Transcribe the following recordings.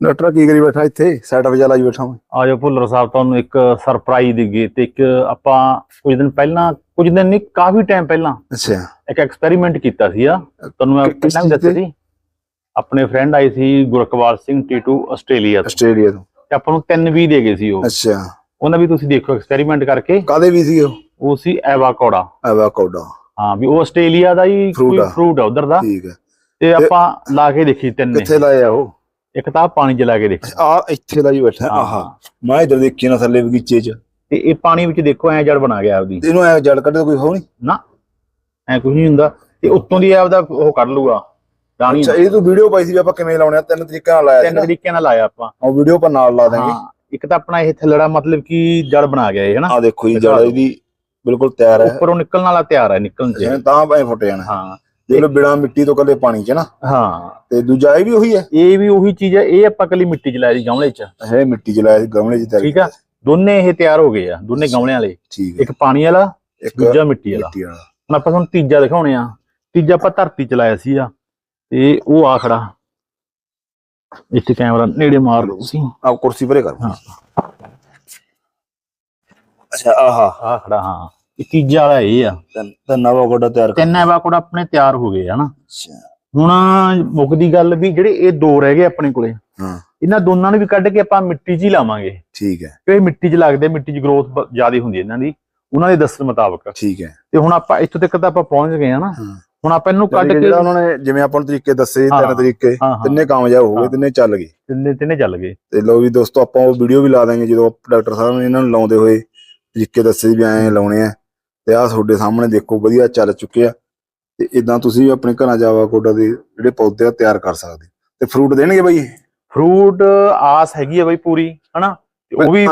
Doctor ਕੀ ਕਰੀ ਬੈਠਾ ਇੱਥੇ? ਸੈਟਅਪ ਜਿਹਾ ਲਾਈ ਬੈਠਾ ਮੈਂ। ਆਜੋ ਭੁੱਲਰ ਸਾਹਿਬ ਤੁਹਾਨੂੰ ਇੱਕ ਸਰਪ੍ਰਾਈਜ਼ ਦਿੱਗੇ ਤੇ ਇੱਕ ਆਪਾਂ ਕੁਝ ਦਿਨ ਪਹਿਲਾਂ ਕੁਝ ਦਿਨ ਨਹੀਂ ਕਾਫੀ ਟਾਈਮ ਪਹਿਲਾਂ ਅੱਛਾ। ਇੱਕ ਐਕਸਪੈਰੀਮੈਂਟ ਕੀਤਾ ਸੀ ਆ। ਤੁਹਾਨੂੰ ਮੈਂ ਪਹਿਲਾਂ ਵੀ ਦੱਸਿਆ? ਸੀ। ਆਪਣੇ ਫਰੈਂਡ ਆਏ ਸੀ ਗੁਰਕਵਾਲ ਸਿੰਘ ਟੀਟੂ ਆਸਟ੍ਰੇਲੀਆ ਤੋਂ। ਆਸਟ੍ਰੇਲੀਆ ਤੋਂ। ਤੇ ਆਪਾਂ ਨੂੰ ਤਿੰਨ ਵੀ ਦੇ ਗਏ ਸੀ ਉਹ। ਅੱਛਾ। ਉਹਨਾਂ ਵੀ ਤੁਸੀਂ ਦੇਖੋ ਐਕਸਪੈਰੀਮੈਂਟ ਕਰਕੇ। ਕਾਦੇ ਵੀ ਸੀ ਉਹ? ਉਹ ਸੀ ਐਵਾਕੋੜਾ ਐਵਾਕਾਡੋ। ਹਾਂ ਵੀ ਉਹ ਆਸਟ੍ਰੇਲੀਆ ਦਾ ਹੀ ਕੋਈ। ਫਰੂਟ ਆ ਉਧਰ ਦਾ। ਠੀਕ ਹੈ ਤੇ ਆਪਾਂ ਲਾ ਕੇ ਦੇਖੀ ਤਿੰਨ। ਕਿੱਥੇ ਲਾਇਆ ਉਹ? ਇੱਕ ਤਾਂ ਪਾਣੀ ਚ ਲਾ ਕੇ ਦੇਖੀ। ਆ ਇੱਥੇ ਲਾਈ ਬੈਠਾ ਆਹਾ ਮੈਂ ਇਧਰ ਦੇਖੀ ਨਾ ਥੱਲੇ ਬਗੀਚੇ 'ਚ। ਤੇ ਇਹ ਪਾਣੀ ਵਿੱਚ ਦੇਖੋ ਐ ਜੜ ਬਣਾ ਗਿਆ ਆਪਦੀ। ਇਹਨੂੰ ਐ ਜੜ ਕੱਢੇ ਕੋਈ ਹੋ ਨਹੀਂ ਨਾ ਐ ਕੁਝ ਨਹੀਂ ਹੁੰਦਾ। ਤੇ ਉੱਤੋਂ ਦੀ ਆਪਦਾ ਉਹ ਕੱਢ ਲੂਗਾ ਰਾਣੀ ਅੱਛਾ ਇਹ ਤੂੰ ਵੀਡੀਓ ਪਾਈ ਸੀ ਵੀ ਆਪਾਂ ਕਿਵੇਂ ਲਾਉਣੇ ਆ? ਤਿੰਨ ਤਰੀਕੇ ਨਾਲ ਲਾਇਆ ਤਿੰਨ ਤਰੀਕੇ ਨਾਲ ਲਾਇਆ ਆਪਾਂ। ਉਹ ਵੀਡੀਓ ਆਪਾਂ ਨਾਲ ਲਾ ਦਾਂਗੇ। ਇੱਕ ਤਾਂ ਆਪਣਾ ਇਹ ਥੱਲੜਾ ਮਤਲਬ ਕਿ ਜੜ ਬਣਾ ਗਿਆ ਇਹ ਹਨਾ? ਆ ਦੇਖੋ ਜੀ ਜੜ। ਇਹਦੀ ਬਿਲਕੁਲ ਤਿਆਰ ਹੈ। ਉੱਪਰੋਂ ਨਿਕਲਣ ਵਾਲਾ ਤਿਆਰ ਹੈ ਨਿਕਲਣ ਜਿਵੇਂ ਤਾਂ ਐ ਫੁੱਟ ਜਾਣਾ। ਹਾਂ। ਦੇਖ ਲਓ ਬਿਨਾ ਮਿੱਟੀ ਤੋਂ ਕੱਲੇ ਪਾਣੀ 'ਚ ਨਾ। ਹਾਂ। ਤੇ ਦੂਜਾ ਇਹ ਵੀ ਉਹੀ ਹੈ। ਇਹ ਵੀ ਉਹੀ ਚੀਜ਼ ਹੈ ਇਹ ਆਪਾਂ ਕੱਲੀ ਮਿੱਟੀ ਚ ਲਾਇਆ ਸੀ ਗਮਲੇ ਚ। ਇਹ ਮਿੱਟੀ 'ਚ ਲਾਇਆ ਸੀ ਗਮਲੇ 'ਚ ਤਿਆਰ ਠੀਕ ਆ? ਦੋਨੇ ਇਹ ਤਿਆਰ ਹੋ ਗਏ ਆ ਦੋਨੇ ਗਮਲਿਆਂ ਵਾਲੇ। ਠੀਕ ਹੈ। ਇੱਕ ਪਾਣੀ ਵਾਲਾ ਦੂਜਾ ਮਿੱਟੀ ਵਾਲਾ। ਮਿੱਟੀ ਵਾਲਾ। ਹੁਣ ਆਪਾਂ ਤੁਹਾਨੂੰ ਤੀਜਾ ਦਿਖਾਉਣੇ ਆ। ਤੀਜਾ ਆਪਾਂ ਧਰਤੀ ਚ ਲਾਇਆ ਸੀ ਆ। ਤੇ ਉਹ ਆ ਖੜਾ। ਇੱਥੇ ਕੈਮਰਾ ਨੇੜੇ ਮਾਰ ਲਓ ਤੁਸੀਂ। ਆ ਕੁਰਸੀ ਪਰੇ ਕਰ। ਹਾਂ। ਅੱਛਾ ਆਹਾ। ਆ ਖੜਾ ਹਾਂ। ਇਹ ਤੀਜਾ ਵਾਲਾ ਇਹ ਆ। ਤਿੰਨ ਤਿੰਨ ਗੋਡਾ ਤਿਆਰ ਕਰ ਤਿੰਨ ਐਵਾਕੋਡ ਆਪਣੇ ਤਿਆਰ ਹੋ ਗਏ ਹਨਾ ਅੱਛਾ। ਹੁਣ ਮੁੱਕਦੀ ਗੱਲ ਵੀ ਜਿਹੜੇ ਇਹ ਦੋ ਰਹਿ ਗਏ ਆਪਣੇ ਕੋਲੇ ਹਾਂ। ਇਹਨਾਂ ਦੋਨਾਂ ਨੂੰ ਵੀ ਕੱਢ ਕੇ ਆਪਾਂ ਮਿੱਟੀ 'ਚ ਹੀ ਲਾਵਾਂਗੇ। ਠੀਕ ਹੈ। ਕਿਉਂਕਿ ਮਿੱਟੀ 'ਚ ਲੱਗਦੇ ਮਿੱਟੀ 'ਚ ਗਰੋਥ ਜ਼ਿਆਦਾ ਹੁੰਦੀ ਹੈ ਇਹਨਾਂ ਦੀ। ਉਹਨਾਂ ਦੇ ਦੱਸਣ ਮੁਤਾਬਕ। ਠੀਕ ਹੈ। ਤੇ ਹੁਣ ਆਪਾਂ ਇੱਥੋਂ ਤੱਕ ਤਾਂ ਆਪਾਂ ਪਹੁੰਚ ਗਏ ਹਨਾ ਹੁਣ ਆਪਾਂ ਇਹਨੂੰ ਕੱਢ ਕੇ ਜਿਹੜਾ ਉਹਨਾਂ ਨੇ ਜਿਵੇਂ ਆਪਾਂ ਨੂੰ ਤਰੀਕੇ ਦੱਸੇ ਤਿੰਨ ਤਰੀਕੇ ਤਿੰਨੇ ਕਾਮਯਾਬ ਹੋ ਗਏ। ਤਿੰਨੇ ਚੱਲ ਗਏ। ਤਿੰਨੇ ਤਿੰਨੇ ਚੱਲ ਗਏ। ਤੇ ਲੋ ਵੀ ਦੋਸਤੋ ਆਪਾਂ ਉਹ ਵੀਡੀਓ ਵੀ ਲਾ ਦਾਂਗੇ ਜਦੋਂ ਡਾਕਟਰ ਸਾਹਿਬ ਨੇ ਇਹਨਾਂ ਨੂੰ ਲਾਉਂਦੇ ਹੋਏ ਤਰੀਕੇ ਦੱਸੇ ਵੀ ਐਂ ਲਾਉਣੇ ਆ। ਤੇ ਆਹ ਤੁਹਾਡੇ ਸਾਹਮਣੇ ਦੇਖੋ ਵਧੀਆ ਚੱਲ ਚੁੱਕੇ ਆ। ਤੇ ਇਦਾਂ ਤੁਸੀਂ ਵੀ ਆਪਣੇ ਘਰਾਂ ਜਾਵਾ ਕੋਡਾ ਦੇ ਜਿਹੜੇ ਪੌਦੇ ਆ ਤਿਆਰ ਕਰ ਸਕਦੇ। ਤੇ ਫਰੂਟ ਦੇਣਗੇ ਬਾਈ? ਫਰੂਟ ਆਸ ਹੈਗੀ ਆ ਬਈ ਪੂਰੀ ਹਨਾ? ਉਹ ਵੀ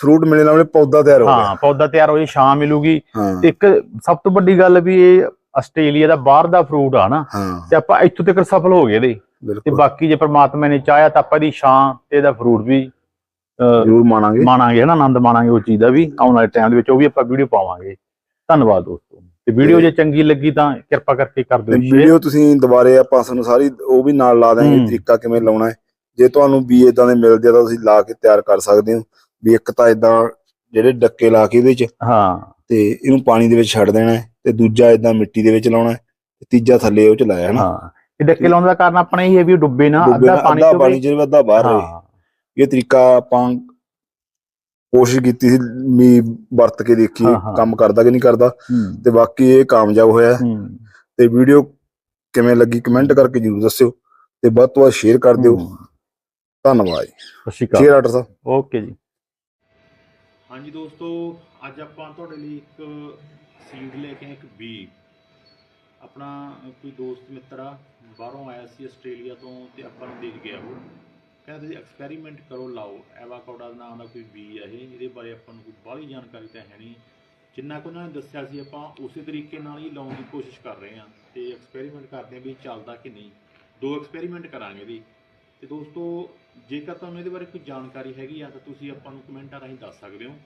ਫਰੂਟ ਮਿਲਣ ਨਾਲ ਪੌਦਾ ਤਿਆਰ ਹੋ ਹਾਂ ਗਿਆ ਪੌਦਾ ਤਿਆਰ ਹੋ ਜੇ ਛਾਂ ਮਿਲੂਗੀ। ਹਾਂ। ਇੱਕ ਸਭ ਤੋਂ ਵੱਡੀ ਗੱਲ ਵੀ ਇਹ ਆਸਟ੍ਰੇਲੀਆ ਦਾ ਬਾਹਰ ਦਾ ਫਰੂਟ ਆ ਨਾ ਹਾਂ। ਤੇ ਆਪਾਂ ਇੱਥੋਂ ਤੱਕ ਸਫਲ ਹੋ ਗਏ ਇਹਦੇ ਤੇ ਬਾਕੀ ਜੇ ਪ੍ਰਮਾਤਮਾ ਨੇ ਚਾਹਿਆ ਤਾਂ ਆਪਾਂ ਇਹਦੀ ਛਾਂ ਤੇ ਇਹਦਾ ਫਰੂਟ ਵੀ ਜ਼ਰੂਰ ਮਾਣਾਂਗੇ। ਮਾਣਾਂਗੇ ਹਨਾ? ਆਨੰਦ ਮਾਣਾਂਗੇ ਉਹ ਚੀਜ਼ ਦਾ ਵੀ ਆਉਣ ਵਾਲੇ ਟਾਈਮ ਦੇ ਵਿੱਚ ਉਹ ਵੀ ਆਪਾਂ ਵੀਡੀਓ ਪਾਵਾਂਗੇ। ਧੰਨਵਾਦ ਦੋਸਤੋ। ਤੇ ਵੀਡੀਓ ਜੇ ਚੰਗੀ ਲੱਗੀ ਤਾਂ ਕਿਰਪਾ ਕਰਕੇ ਕਰ ਦਿਓ ਵੀਡੀਓ ਤੁਸੀਂ ਦੁਬਾਰੇ ਆਪਾਂ ਤੁਹਾਨੂੰ ਸਾਰੀ ਉਹ ਵੀ ਨਾਲ ਲਾ ਦਾਂਗੇ ਹੂੰ। ਤਰੀਕਾ ਕਿਵੇਂ ਲਾਉਣਾ ਹੈ। ਜੇ ਤੁਹਾਨੂੰ ਵੀ ਇਦਾਂ ਦੇ ਮਿਲਦੇ ਆ ਤਾਂ ਤੁਸੀਂ ਲਾ ਕੇ ਤਿਆਰ ਕਰ ਸਕਦੇ ਹੋ। ਵੀ ਇੱਕ ਤਾਂ ਇਦਾਂ ਜਿਹੜੇ ਡੱਕੇ ਲਾ ਕੇ ਇਹਦੇ ਵਿੱਚ ਹਾਂ। ਤੇ ਇਹਨੂੰ ਪਾਣੀ ਦੇ ਵਿੱਚ ਛੱਡ ਦੇਣਾ ਹੈ ਤੇ ਦੂਜਾ ਇਦਾਂ ਮਿੱਟੀ ਦੇ ਵਿੱਚ ਲਾਉਣਾ ਹੈ ਤੇ ਤੀਜਾ ਥੱਲੇ ਉਹ ਚ ਲਾਇਆ ਹਾਂ ਇਹ ਡੱਕੇ ਲਾਉਣ ਦਾ ਕਾਰਨ ਆਪਣਾ ਇਹ ਹੈ ਵੀ ਡੁੱਬੇ ਨਾ ਅੱਧਾ ਪਾਣੀ ਚ ਪਾਣੀ ਅੱਧਾ ਬਾਹਰ ਰਹੇ। ਹਾਂ। ਇਹ ਤਰੀਕਾ ਆਪਾਂ ਕੋਸ਼ਿਸ਼ ਕੀਤੀ ਸੀ ਵੀ ਵਰਤ ਕੇ ਹਾਂ। ਕੰਮ ਕਰਦਾ ਕਿ ਨਹੀਂ ਕਰਦਾ। ਤੇ ਬਾਕੀ ਇਹ ਕਾਮਯਾਬ ਹੋਇਆ। ਤੇ ਵੀਡੀਓ ਕਿਵੇਂ ਲੱਗੀ ਕਮੈਂਟ ਕਰਕੇ ਜਰੂਰ ਦੱਸਿਓ। ਤੇ ਵੱਧ ਤੋਂ ਵੱਧ ਸ਼ੇਅਰ ਕਰ ਦਿਓ। ਧੰਨਵਾਦ ਜੀ। ਸਤਿ ਸ਼੍ਰੀ ਅਕਾਲ। Share doctor sahib. ਓਕੇ ਜੀ। ਹਾਂਜੀ ਦੋਸਤੋ ਅੱਜ ਆਪਾਂ ਤੁਹਾਡੇ ਲਈ ਇੱਕ ਸੀਡ ਲੈ ਕੇ ਇੱਕ ਬੀ ਆਪਣਾ ਕੋਈ ਦੋਸਤ ਮਿੱਤਰ ਆ ਬਾਹਰੋਂ ਆਇਆ ਸੀ ਆਸਟ੍ਰੇਲੀਆ ਤੋਂ ਤੇ ਆਪਾਂ ਨੂੰ ਦੇਖ ਗਿਆ ਉਹ। ਕਹਿੰਦਾ ਤੁਸੀਂ ਐਕਸਪੈਰੀਮੈਂਟ ਕਰੋ, ਲਾਓ। ਐਵਾਕੋਡਾ ਦਾ ਨਾਮ ਦਾ ਕੋਈ ਬੀ ਹੈ ਇਹ, ਇਹਦੇ ਬਾਰੇ ਆਪਾਂ ਨੂੰ ਕੋਈ ਬਾਹਲੀ ਜਾਣਕਾਰੀ ਤਾਂ ਹੈ ਨਹੀਂ। ਜਿੰਨਾ ਕੁ ਉਹਨਾਂ ਨੇ ਦੱਸਿਆ ਸੀ, ਆਪਾਂ ਉਸੇ ਤਰੀਕੇ ਨਾਲ ਹੀ ਲਾਉਣ ਦੀ ਕੋਸ਼ਿਸ਼ ਕਰ ਰਹੇ ਹਾਂ ਤੇ ਐਕਸਪੈਰੀਮੈਂਟ ਕਰਦੇ ਹਾਂ ਵੀ ਚੱਲਦਾ ਕਿ ਨਹੀਂ। ਦੋ ਐਕਸਪੈਰੀਮੈਂਟ ਕਰਾਂਗੇ ਇਹਦੀ ਤੇ ਦੋਸਤੋ, ਜੇਕਰ ਤੁਹਾਨੂੰ ਇਹਦੇ ਬਾਰੇ ਕੋਈ ਜਾਣਕਾਰੀ ਹੈਗੀ ਆ, ਤਾਂ ਤੁਸੀਂ ਆਪਾਂ ਨੂੰ ਕਮੈਂਟਾਂ ਰਾਹੀਂ ਦੱਸ ਸਕਦੇ ਹੋ।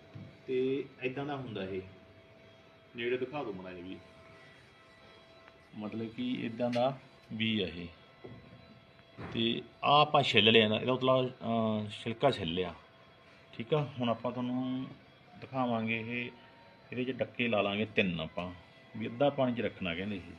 ਤੇ ਐਦਾਂ ਦਾ ਹੁੰਦਾ ਇਹ। ਨੇੜੇ ਦਿਖਾ ਦਿਓ ਮੜਾ ਇਹ ਵੀ। ਮਤਲਬ ਕਿ ਇਦਾਂ ਦਾ ਵੀ ਆ ਇਹ। ਤੇ ਆ ਆਪਾਂ ਛਿੱਲ ਲਿਆ ਇਹਦਾ ਉਤਲਾ ਛਿਲਕਾ ਛਿੱਲ ਲਿਆ। ਠੀਕ ਆ? ਹੁਣ ਆਪਾਂ ਤੁਹਾਨੂੰ ਦਿਖਾਵਾਂਗੇ ਇਹ, ਇਹਦੇ 'ਚ ਡੱਕੇ ਲਾ ਲਾਂਗੇ ਤਿੰਨ ਆਪਾਂ। ਵੀ ਅੱਧਾ ਪਾਣੀ 'ਚ ਰੱਖਣਾ ਕਹਿੰਦੇ ਇਹ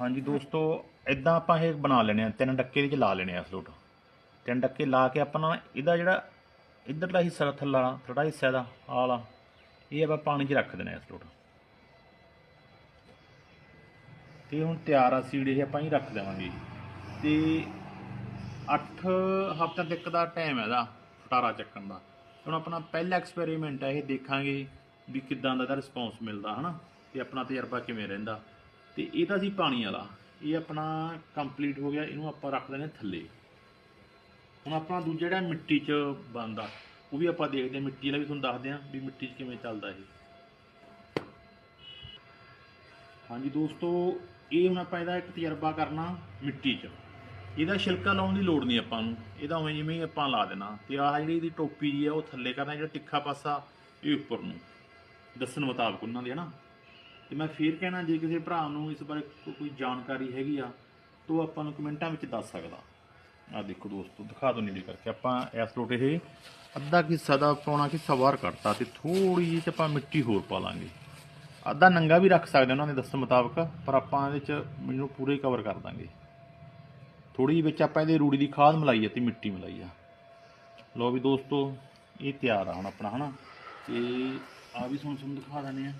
ਹਾਂਜੀ ਦੋਸਤੋ ਇਦਾਂ ਆਪਾਂ ਇਹ ਬਣਾ ਲੈਣੇ ਆ ਤਿੰਨ ਡੱਕੇ ਦੇ ਚ ਲਾ ਲੈਣੇ ਆ ਫਰੂਟ ਤਿੰਨ ਡੱਕੇ ਲਾ ਕੇ ਆਪਾਂ ਇਹਦਾ ਜਿਹੜਾ ਇਧਰਲਾ ਹਿੱਸਾ ਥੱਲਾ ਥੋੜਾ ਹਿੱਸਾ ਦਾ ਆਹ ਵਾਲਾ, ਇਹ ਆਪਾਂ ਪਾਣੀ 'ਚ ਰੱਖ ਦੇਣਾ ਇਸ ਫਰੂਟ ਤੇ ਹੁਣ ਤਿਆਰ ਆ ਸੀਡ ਇਹ ਆਪਾਂ ਹੀ ਰੱਖ ਦੇਵਾਂਗੇ ਤੇ 8 ਹਫ਼ਤਿਆਂ ਤੱਕ ਦਾ ਟਾਈਮ ਹੈ ਇਹਦਾ ਫਟਾਰਾ ਚੱਕਣ ਦਾ। ਹੁਣ ਆਪਣਾ ਪਹਿਲਾ ਐਕਸਪੈਰੀਮੈਂਟ ਹੈ ਇਹ ਦੇਖਾਂਗੇ ਵੀ ਕਿੱਦਾਂ ਦਾ ਇਹਦਾ ਰਿਸਪੌਂਸ ਮਿਲਦਾ, ਹਨਾ? ਤੇ ਆਪਣਾ ਤਜਰਬਾ ਕਿਵੇਂ ਰਹਿੰਦਾ। ਤੇ ਇਹ ਤਾਂ ਸੀ ਪਾਣੀ ਵਾਲਾ, ਇਹ ਆਪਣਾ ਕੰਪਲੀਟ ਹੋ ਗਿਆ, ਇਹਨੂੰ ਆਪਾਂ ਰੱਖ ਦਿੰਦੇ ਹਾਂ ਥੱਲੇ। ਹੁਣ ਆਪਣਾ ਦੂਜਾ ਜਿਹੜਾ ਮਿੱਟੀ 'ਚ ਬਣਦਾ ਉਹ ਵੀ ਆਪਾਂ ਦੇਖਦੇ ਹਾਂ, ਮਿੱਟੀ ਵਾਲਾ ਵੀ ਤੁਹਾਨੂੰ ਦੱਸਦੇ ਹਾਂ ਵੀ ਮਿੱਟੀ 'ਚ ਕਿਵੇਂ ਚੱਲਦਾ ਇਹ। ਹਾਂਜੀ ਦੋਸਤੋ, ਇਹ ਹੁਣ ਆਪਾਂ ਇਹਦਾ ਇੱਕ ਤਜਰਬਾ ਕਰਨਾ ਮਿੱਟੀ 'ਚ। ਇਹਦਾ ਛਿਲਕਾ ਲਾਉਣ ਦੀ ਲੋੜ ਨਹੀਂ ਆਪਾਂ ਨੂੰ। ਇਹਦਾ ਉਵੇਂ ਜਿਵੇਂ ਹੀ ਆਪਾਂ ਲਾ ਦੇਣਾ। ਤੇ ਆਹ ਜਿਹੜੀ ਇਹਦੀ ਟੋਪੀ ਜੀ ਆ, ਉਹ ਥੱਲੇ ਕਰਨਾ, ਜਿਹੜਾ ਤਿੱਖਾ ਪਾਸਾ, ਇਹ ਉੱਪਰ ਨੂੰ। ਦੱਸਣ ਮੁਤਾਬਕ ਉਹਨਾਂ ਦੇ, ਹਨਾ? ਤੇ ਮੈਂ ਫੇਰ ਕਹਿਣਾ, ਜੇ ਕਿਸੇ ਭਰਾ ਨੂੰ ਇਸ ਬਾਰੇ ਕੋ- ਕੋਈ ਜਾਣਕਾਰੀ ਹੈਗੀ ਆ, ਤਾਂ ਉਹ ਆਪਾਂ ਨੂੰ ਕਮੈਂਟਾਂ ਵਿੱਚ ਦੱਸ ਸਕਦਾ। ਆ ਦੇਖੋ ਦੋਸਤੋ, ਦਿਖਾ ਦੋ ਨੇੜੇ ਕਰਕੇ। ਆਪਾਂ ਇਸ ਲੋਟ ਇਹ ਅੱਧਾ ਹਿੱਸਾ ਦਾ ਪਾਉਣਾ ਹਿੱਸਾ ਬਾਹਰ ਕੱਢਤਾ ਤੇ ਥੋੜੀ ਜਿਹੀ ਚ ਆਪਾਂ ਮਿੱਟੀ ਹੋਰ ਪਾ ਲਾਂਗੇ। ਅੱਧਾ ਨੰਗਾ ਵੀ ਰੱਖ ਸਕਦੇ ਉਹਨਾਂ ਦੇ ਦੱਸਣ ਮੁਤਾਬਕ, ਪਰ ਆਪਾਂ ਇਹਦੇ ਚ ਮੈਨੂੰ ਪੂਰੇ ਕਵਰ ਕਰ ਦਾਂਗੇ। ਥੋੜੀ ਜਿਹੀ ਵਿੱਚ ਆਪਾਂ ਇਹਦੇ ਰੂੜੀ ਦੀ ਖਾਦ ਮਿਲਾਈ ਆ ਤੇ ਮਿੱਟੀ ਮਿਲਾਈ ਆ। ਲੋ ਵੀ ਦੋਸਤੋ, ਇਹ ਤਿਆਰ ਆ ਹੁਣ ਆਪਣਾ, ਹਨਾ? ਤੇ ਆ ਵੀ ਤੁਹਾਨੂੰ ਤੁਹਾਨੂੰ ਦਿਖਾ ਦਿੰਦੇ ਆ।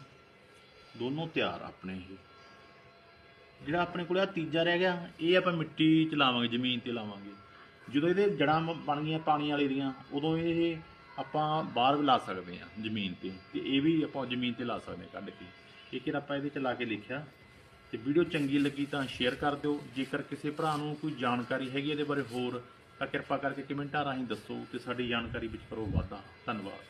ਦੋਨੋਂ ਤਿਆਰ ਆਪਣੇ ਇਹ। ਜਿਹੜਾ ਆਪਣੇ ਕੋਲ ਆ ਤੀਜਾ ਰਹਿ ਗਿਆ, ਇਹ ਆਪਾਂ ਮਿੱਟੀ ਚ ਲਾਵਾਂਗੇ, ਜ਼ਮੀਨ ਤੇ ਲਾਵਾਂਗੇ। ਜਦੋਂ ਇਹਦੇ ਜੜਾਂ ਬਣ ਗਈਆਂ ਪਾਣੀ ਵਾਲੀ ਦੀਆਂ, ਉਦੋਂ ਇਹ ਆਪਾਂ ਬਾਹਰ ਵੀ ਲਾ ਸਕਦੇ ਆ ਜ਼ਮੀਨ ਤੇ ਤੇ ਇਹ ਵੀ ਆਪਾਂ ਜ਼ਮੀਨ ਤੇ ਲਾ ਸਕਦੇ ਹਾਂ ਕੱਢ ਕੇ। ਇਹ ਕਿਰ ਆਪਾਂ ਇਹਦੇ ਚ ਲਾ ਕੇ ਲਿਖਿਆ। ਤੇ ਵੀਡੀਓ ਚੰਗੀ ਲੱਗੀ ਤਾਂ ਸ਼ੇਅਰ ਕਰ ਦਿਓ। ਜੇਕਰ ਕਿਸੇ ਭਰਾ ਨੂੰ ਕੋਈ ਜਾਣਕਾਰੀ ਹੈਗੀ ਇਹਦੇ ਬਾਰੇ ਹੋਰ, ਤਾਂ ਕਿਰਪਾ ਕਰਕੇ ਕਮੈਂਟਾਂ ਰਾਹੀਂ ਦੱਸੋ ਤੇ ਸਾਡੀ ਜਾਣਕਾਰੀ ਵਿੱਚ ਕਰੋ ਵਾਧਾ। ਧੰਨਵਾਦ।